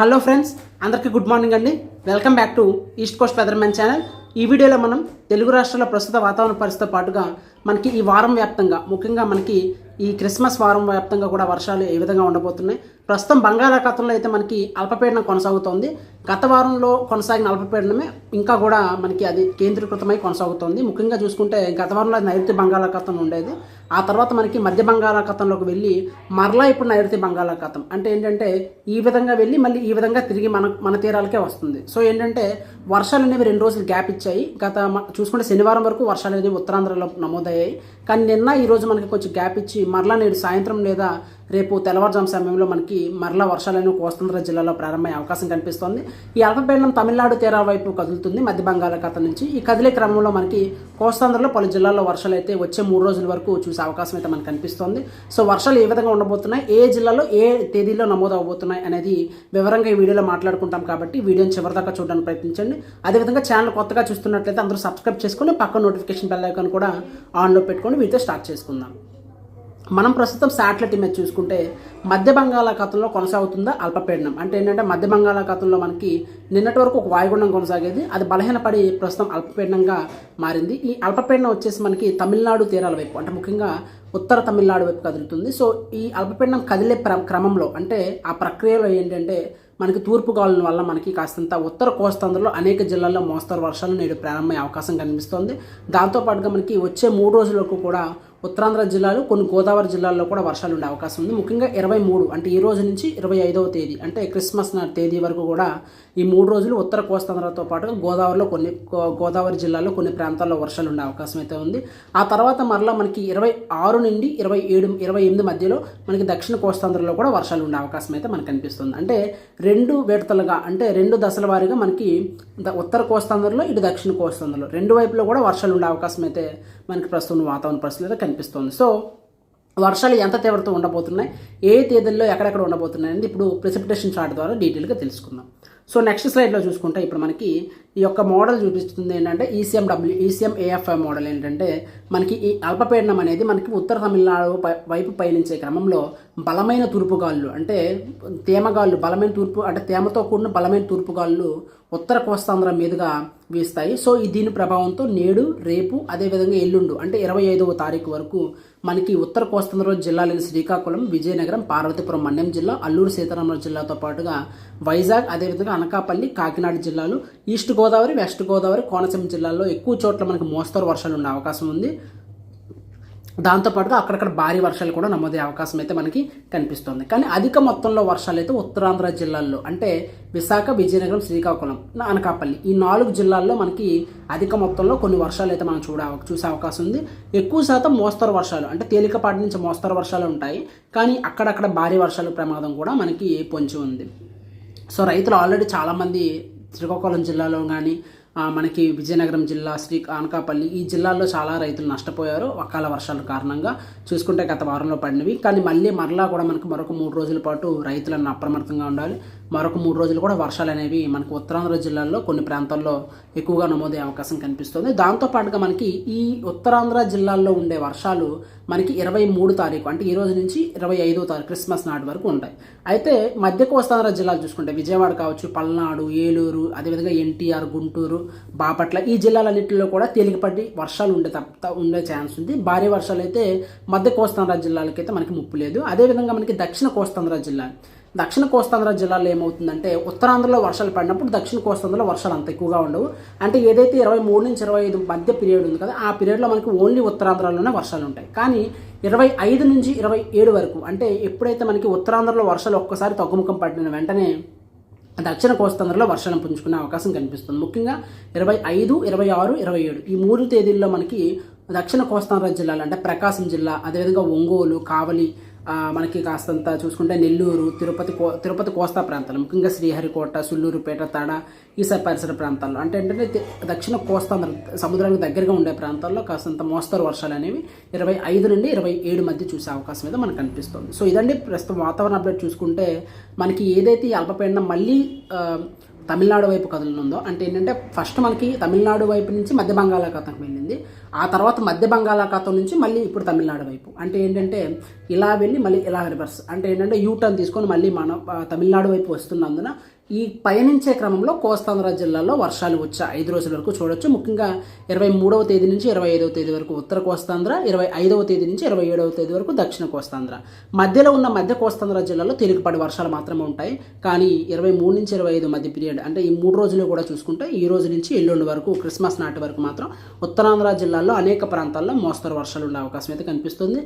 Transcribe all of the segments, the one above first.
Hello friends అందరికీ good morning అండి. Welcome back to east coast weathermen channel. ఈ వీడియోలో మనం తెలుగు రాష్ట్రాల ప్రస్తుత వాతావరణ పరిస్థితితో పాటుగా మనకి ఈ వారం వ్యాప్తంగా ముఖ్యంగా మనకి ఈ క్రిస్మస్ వారం వ్యాప్తంగా కూడా వర్షాలు ఏ విధంగా ఉండబోతున్నాయి. ప్రస్తుతం బంగాళాఖాతంలో అయితే మనకి అల్పపీడనం కొనసాగుతోంది. గత వారంలో కొనసాగిన అల్పపీడనమే ఇంకా కూడా మనకి అది కేంద్రీకృతమై కొనసాగుతోంది. ముఖ్యంగా చూసుకుంటే గత వారంలో నైరుతి బంగాళాఖాతం ఉండేది. ఆ తర్వాత మనకి మధ్య బంగాళాఖాతంలోకి వెళ్ళి మరలా ఇప్పుడు నైరుతి బంగాళాఖాతం. అంటే ఏంటంటే ఈ విధంగా వెళ్ళి మళ్ళీ ఈ విధంగా తిరిగి మన మన తీరాలకే వస్తుంది. సో ఏంటంటే వర్షాలు అనేవి రెండు రోజులు గ్యాప్ ఇచ్చాయి. గత చూసుకుంటే శనివారం వరకు వర్షాలు అనేవి ఉత్తరాంధ్రలో నమోదయ్యాయి. కానీ నిన్న ఈ రోజు మనకి కొంచెం గ్యాప్ ఇచ్చి మరలా నేడు సాయంత్రం లేదా రేపు తెల్లవారుజాము సమయంలో మనకి మరలా వర్షాలను కోస్తాంధ్ర జిల్లాలో ప్రారంభమయ్యే అవకాశం కనిపిస్తోంది. ఈ అల్పపీడనం తమిళనాడు తీరా వైపు కదులుతుంది. మధ్య బంగాళాఖాతం నుంచి ఈ కదిలే క్రమంలో మనకి కోస్తాంధ్రలో పలు జిల్లాల్లో వర్షాలు అయితే వచ్చే మూడు రోజుల వరకు చూసే అవకాశం అయితే మనకు కనిపిస్తోంది. సో వర్షాలు ఏ విధంగా ఉండబోతున్నాయి? ఏ జిల్లాలో ఏ తేదీలో నమోదు అవబోతున్నాయి అనేది వివరంగా ఈ వీడియోలో మాట్లాడుకుంటాం కాబట్టి వీడియోని చివరిదాకా చూడడానికి ప్రయత్నించండి. అదేవిధంగా ఛానల్ కొత్తగా చూస్తున్నట్లయితే అందరూ సబ్స్క్రైబ్ చేసుకుని పక్క నోటిఫికేషన్ బెల్ ఐకాన్ కూడా ఆన్లో పెట్టుకొని వీటితో స్టార్ట్ చేసుకుందాం. మనం ప్రస్తుతం శాటిలైట్ ఇమేజ్ చూసుకుంటే మధ్య బంగాళాఖాతంలో కొనసాగుతుందా అల్పపీడనం? అంటే ఏంటంటే మధ్య బంగాళాఖాతంలో మనకి నిన్నటి వరకు ఒక వాయుగుండం కొనసాగేది అది బలహీనపడి ప్రస్తుతం అల్పపీడనంగా మారింది. ఈ అల్పపీడనం వచ్చేసి మనకి తమిళనాడు తీరాల వైపు అంటే ముఖ్యంగా ఉత్తర తమిళనాడు వైపు కదులుతుంది. సో ఈ అల్పపీడనం కదిలే ప్ర- క్రమంలో అంటే ఆ ప్రక్రియలో ఏంటంటే మనకి తూర్పు గాలుల వల్ల మనకి కాస్తంత ఉత్తర కోస్తాంధ్రలో అనేక జిల్లాల్లో మోస్తరు వర్షాలు నేడు ప్రారంభమయ్యే అవకాశం కనిపిస్తోంది. దాంతోపాటుగా మనకి వచ్చే మూడు రోజులకు కూడా ఉత్తరాంధ్ర జిల్లాలు కొన్ని గోదావరి జిల్లాల్లో కూడా వర్షాలు ఉండే అవకాశం ఉంది. ముఖ్యంగా ఇరవై మూడు అంటే ఈ రోజు నుంచి ఇరవై ఐదవ తేదీ అంటే క్రిస్మస్ నాటి తేదీ వరకు కూడా ఈ మూడు రోజులు ఉత్తర కోస్తాంధ్రతో పాటు గోదావరిలో కొన్ని గోదావరి జిల్లాలో కొన్ని ప్రాంతాల్లో వర్షాలు ఉండే అవకాశం అయితే ఉంది. ఆ తర్వాత మరలా మనకి ఇరవై ఆరు నుండి ఇరవై ఏడు ఇరవై ఎనిమిది మధ్యలో మనకి దక్షిణ కోస్తాంధ్రలో కూడా వర్షాలు ఉండే అవకాశం అయితే మనకు కనిపిస్తుంది అంటే రెండు విడతలుగా అంటే రెండు దశల వారీగా మనకి ఉత్తర కోస్తాంధ్రలో ఇటు దక్షిణ కోస్తాంధ్రలో రెండు వైపులో కూడా వర్షాలు ఉండే అవకాశం అయితే మనకి ప్రస్తుతం వాతావరణ పరిస్థితులు కనిపిస్తుంది కనిపిస్తుంది సో వర్షాలు ఎంత తీవ్రత ఉండబోతున్నాయి ఏ తేదీల్లో ఎక్కడెక్కడ ఉండబోతున్నాయి అనేది ఇప్పుడు ప్రెసిపిటేషన్ చార్ట్ ద్వారా డీటెయిల్గా తెలుసుకుందాం. సో నెక్స్ట్ స్లైడ్లో చూసుకుంటే ఇప్పుడు మనకి ఈ యొక్క మోడల్ చూపిస్తుంది ఏంటంటే ECM W ECM AFI model ఏంటంటే మనకి ఈ అల్పపీడనం అనేది మనకి ఉత్తర తమిళనాడు వైపు పయనించే క్రమంలో బలమైన తూర్పుగాళ్ళు అంటే తేమగాళ్ళు బలమైన తూర్పు అంటే తేమతో కూడిన బలమైన తూర్పుగాళ్ళు ఉత్తర కోస్తాంధ్ర మీదుగా వీస్తాయి. సో ఈ దీని ప్రభావంతో నేడు రేపు అదేవిధంగా ఎల్లుండు అంటే ఇరవై ఐదవ తారీఖు వరకు మనకి ఉత్తర కోస్తాంధ్ర జిల్లాలైన శ్రీకాకుళం విజయనగరం పార్వతీపురం మన్యం జిల్లా అల్లూరు సీతారామరాజు జిల్లాతో పాటుగా వైజాగ్ అదేవిధంగా అనకాపల్లి కాకినాడ జిల్లాలు ఈస్ట్ గోదావరి వెస్ట్ గోదావరి కోనసీమ జిల్లాల్లో ఎక్కువ చోట్ల మనకి మోస్తరు వర్షాలు ఉండే అవకాశం ఉంది. దాంతోపాటుగా అక్కడక్కడ భారీ వర్షాలు కూడా నమోదయ్యే అవకాశం అయితే మనకి కనిపిస్తుంది. కానీ అధిక మొత్తంలో వర్షాలు అయితే ఉత్తరాంధ్ర జిల్లాల్లో అంటే విశాఖ విజయనగరం శ్రీకాకుళం అనకాపల్లి ఈ నాలుగు జిల్లాల్లో మనకి అధిక మొత్తంలో కొన్ని వర్షాలు అయితే మనం చూడ చూసే అవకాశం ఉంది. ఎక్కువ శాతం మోస్తరు వర్షాలు అంటే తేలికపాటి నుంచి మోస్తరు వర్షాలు ఉంటాయి. కానీ అక్కడక్కడ భారీ వర్షాలు ప్రమాదం కూడా మనకి పొంచి ఉంది. సో రైతులు ఆల్రెడీ చాలామంది శ్రీకాకుళం జిల్లాలో కానీ మనకి విజయనగరం జిల్లా శ్రీ అనకాపల్లి ఈ జిల్లాల్లో చాలా రైతులు నష్టపోయారు అకాల వర్షాల కారణంగా. చూసుకుంటే గత వారంలో పడినవి. కానీ మళ్ళీ మరలా కూడా మనకు మరొక మూడు రోజుల పాటు రైతులను అప్రమత్తంగా ఉండాలి. మరొక మూడు రోజులు కూడా వర్షాలు అనేవి మనకు ఉత్తరాంధ్ర జిల్లాల్లో కొన్ని ప్రాంతాల్లో ఎక్కువగా నమోదయ్యే అవకాశం కనిపిస్తుంది. దాంతోపాటుగా మనకి ఈ ఉత్తరాంధ్ర జిల్లాల్లో ఉండే వర్షాలు మనకి ఇరవై మూడు తారీఖు అంటే ఈ రోజు నుంచి ఇరవై ఐదో తారీఖు క్రిస్మస్ నాటి వరకు ఉంటాయి. అయితే మధ్య కోస్తాంధ్ర జిల్లాలు చూసుకుంటే విజయవాడ కావచ్చు పల్నాడు ఏలూరు అదేవిధంగా ఎన్టీఆర్ గుంటూరు బాపట్ల. ఈ జిల్లాలన్నింటిలో కూడా తేలికపడి వర్షాలు ఉండే తప్ప ఉండే ఛాన్స్ ఉంది. భారీ వర్షాలు అయితే మధ్య కోస్తాంధ్ర జిల్లాలకైతే మనకి ముప్పు లేదు. అదేవిధంగా మనకి దక్షిణ కోస్తాంధ్ర జిల్లా. దక్షిణ కోస్తాంధ్ర జిల్లాలో ఏమవుతుందంటే ఉత్తరాంధ్రలో వర్షాలు పడినప్పుడు దక్షిణ కోస్తాంధ్రలో వర్షాలు అంత ఎక్కువగా ఉండవు. అంటే ఏదైతే ఇరవై మూడు నుంచి ఇరవై ఐదు మధ్య పీరియడ్ ఉంది కదా ఆ పీరియడ్లో మనకి ఓన్లీ ఉత్తరాంధ్రలోనే వర్షాలు ఉంటాయి. కానీ ఇరవై ఐదు నుంచి ఇరవై ఏడు వరకు అంటే ఎప్పుడైతే మనకి ఉత్తరాంధ్రలో వర్షాలు ఒక్కసారి తగ్గుముఖం పడిన వెంటనే దక్షిణ కోస్తాంధ్రలో వర్షాలను పుంజుకునే అవకాశం కనిపిస్తుంది. ముఖ్యంగా ఇరవై ఐదు ఇరవై ఆరు ఇరవై ఏడు. ఈ మూడు తేదీల్లో మనకి దక్షిణ కోస్తాంధ్ర జిల్లాలు అంటే ప్రకాశం జిల్లా అదేవిధంగా ఒంగోలు కావలి మనకి కాస్తంత చూసుకుంటే నెల్లూరు తిరుపతి కో తిరుపతి కోస్తా ప్రాంతాలు ముఖ్యంగా శ్రీహరికోట సుల్లూరుపేట తడ ఈసారి పరిసర ప్రాంతాల్లో. అంటే ఏంటంటే దక్షిణ కోస్తా సముద్రానికి దగ్గరగా ఉండే ప్రాంతాల్లో కాస్తంత మోస్తరు వర్షాలు అనేవి ఇరవై ఐదు నుండి ఇరవై ఏడు మధ్య చూసే అవకాశం అయితే మనకు కనిపిస్తుంది. సో ఇదండి ప్రస్తుతం వాతావరణ అప్డేట్ చూసుకుంటే మనకి ఏదైతే అల్పపీడనం మళ్ళీ తమిళనాడు వైపు కదులునుందో అంటే ఏంటంటే ఫస్ట్ మనకి తమిళనాడు వైపు నుంచి మధ్య బంగాళాఖాతంకి వెళ్ళింది. ఆ తర్వాత మధ్య బంగాళాఖాతం నుంచి మళ్ళీ ఇప్పుడు తమిళనాడు వైపు. అంటే ఏంటంటే ఇలా వెళ్ళి మళ్ళీ ఇలా రివర్స్ అంటే ఏంటంటే యూ టర్న్ తీసుకొని మళ్ళీ మన తమిళనాడు వైపు వస్తున్నందున ఈ పయనించే క్రమంలో కోస్తాంధ్ర జిల్లాలో వర్షాలు వచ్చే ఐదు రోజుల వరకు చూడొచ్చు. ముఖ్యంగా ఇరవై మూడవ తేదీ నుంచి ఇరవై ఐదవ తేదీ వరకు ఉత్తర కోస్తాంధ్ర ఇరవై ఐదవ తేదీ నుంచి ఇరవై ఏడవ తేదీ వరకు దక్షిణ కోస్తాంధ్ర. మధ్యలో ఉన్న మధ్య కోస్తాంధ్ర జిల్లాలో తేలికపాటి వర్షాలు మాత్రమే ఉంటాయి. కానీ ఇరవై మూడు నుంచి ఇరవై ఐదు మధ్య పీరియడ్ అంటే ఈ మూడు రోజులు కూడా చూసుకుంటే ఈ రోజు నుంచి ఎల్లుండి వరకు క్రిస్మస్ నాటి వరకు మాత్రం ఉత్తరాంధ్ర జిల్లాలో అనేక ప్రాంతాల్లో మోస్తరు వర్షాలు ఉండే అవకాశం అయితే కనిపిస్తుంది.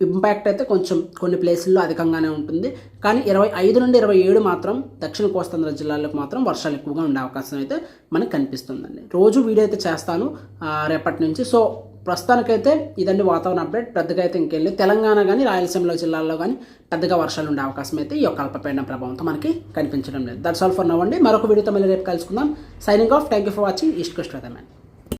ఇంపాక్ట్ అయితే కొంచెం కొన్ని ప్లేసుల్లో అధికంగానే ఉంటుంది. కానీ ఇరవై ఐదు నుండి ఇరవై ఏడు మాత్రం దక్షిణ కోస్తాంధ్ర జిల్లాలకు మాత్రం వర్షాలు ఎక్కువగా ఉండే అవకాశం అయితే మనకు కనిపిస్తుందండి. రోజు వీడియో అయితే చేస్తాను రేపటి నుంచి. సో ప్రస్తుతానికైతే ఇదండి వాతావరణ అప్డేట్. పెద్దగా అయితే ఇంకెళ్ళి తెలంగాణ కానీ రాయలసీమలో జిల్లాల్లో కానీ పెద్దగా వర్షాలు ఉండే అవకాశం అయితే ఈ యొక్క అల్పపీడన ప్రభావంతో మనకి కనిపించడం లేదు. దట్స్ ఆల్ ఫర్ నవ్వండి మరొక వీడియోతో మళ్ళీ రేపు కలుసుకుందాం. Signing off thank you for watching east coast weather man